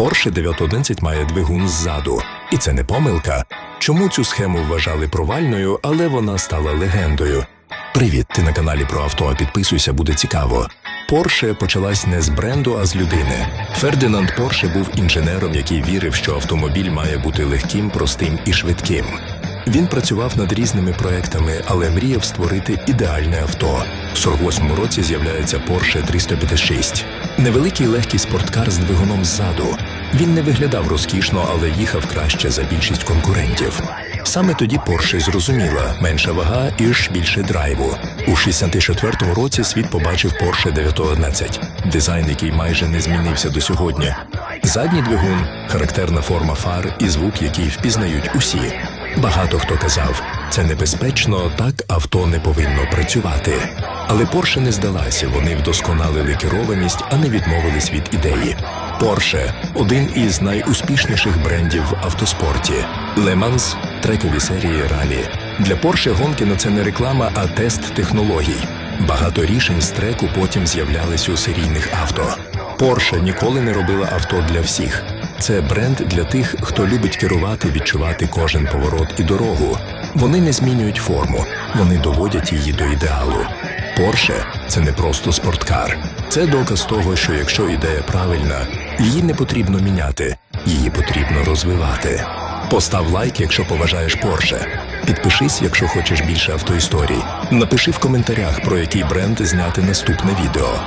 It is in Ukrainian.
Porsche 911 має двигун ззаду. І це не помилка. Чому цю схему вважали провальною, але вона стала легендою. Привіт, ти на каналі про авто. Підписуйся, буде цікаво. Порше почалась не з бренду, а з людини. Фердинанд Порше був інженером, який вірив, що автомобіль має бути легким, простим і швидким. Він працював над різними проектами, але мріяв створити ідеальне авто. У 48-му році з'являється Porsche 356. Невеликий легкий спорткар з двигуном ззаду. Він не виглядав розкішно, але їхав краще за більшість конкурентів. Саме тоді Porsche зрозуміла менша вага і ж більше драйву. У 64-му році світ побачив Porsche 911, дизайн, який майже не змінився до сьогодні. Задній двигун, характерна форма фар і звук, який впізнають усі. Багато хто казав, це небезпечно, так авто не повинно працювати. Але Porsche не здалася, вони вдосконалили керованість, а не відмовились від ідеї. Porsche – один із найуспішніших брендів в автоспорті. Le Mans – трекові серії ралі. Для Porsche гонки на це не реклама, а тест технологій. Багато рішень з треку потім з'являлись у серійних авто. Porsche ніколи не робила авто для всіх. Це бренд для тих, хто любить керувати, відчувати кожен поворот і дорогу. Вони не змінюють форму, вони доводять її до ідеалу. Porsche – це не просто спорткар. Це доказ того, що якщо ідея правильна, її не потрібно міняти, її потрібно розвивати. Постав лайк, якщо поважаєш Porsche. Підпишись, якщо хочеш більше автоісторій. Напиши в коментарях, про який бренд зняти наступне відео.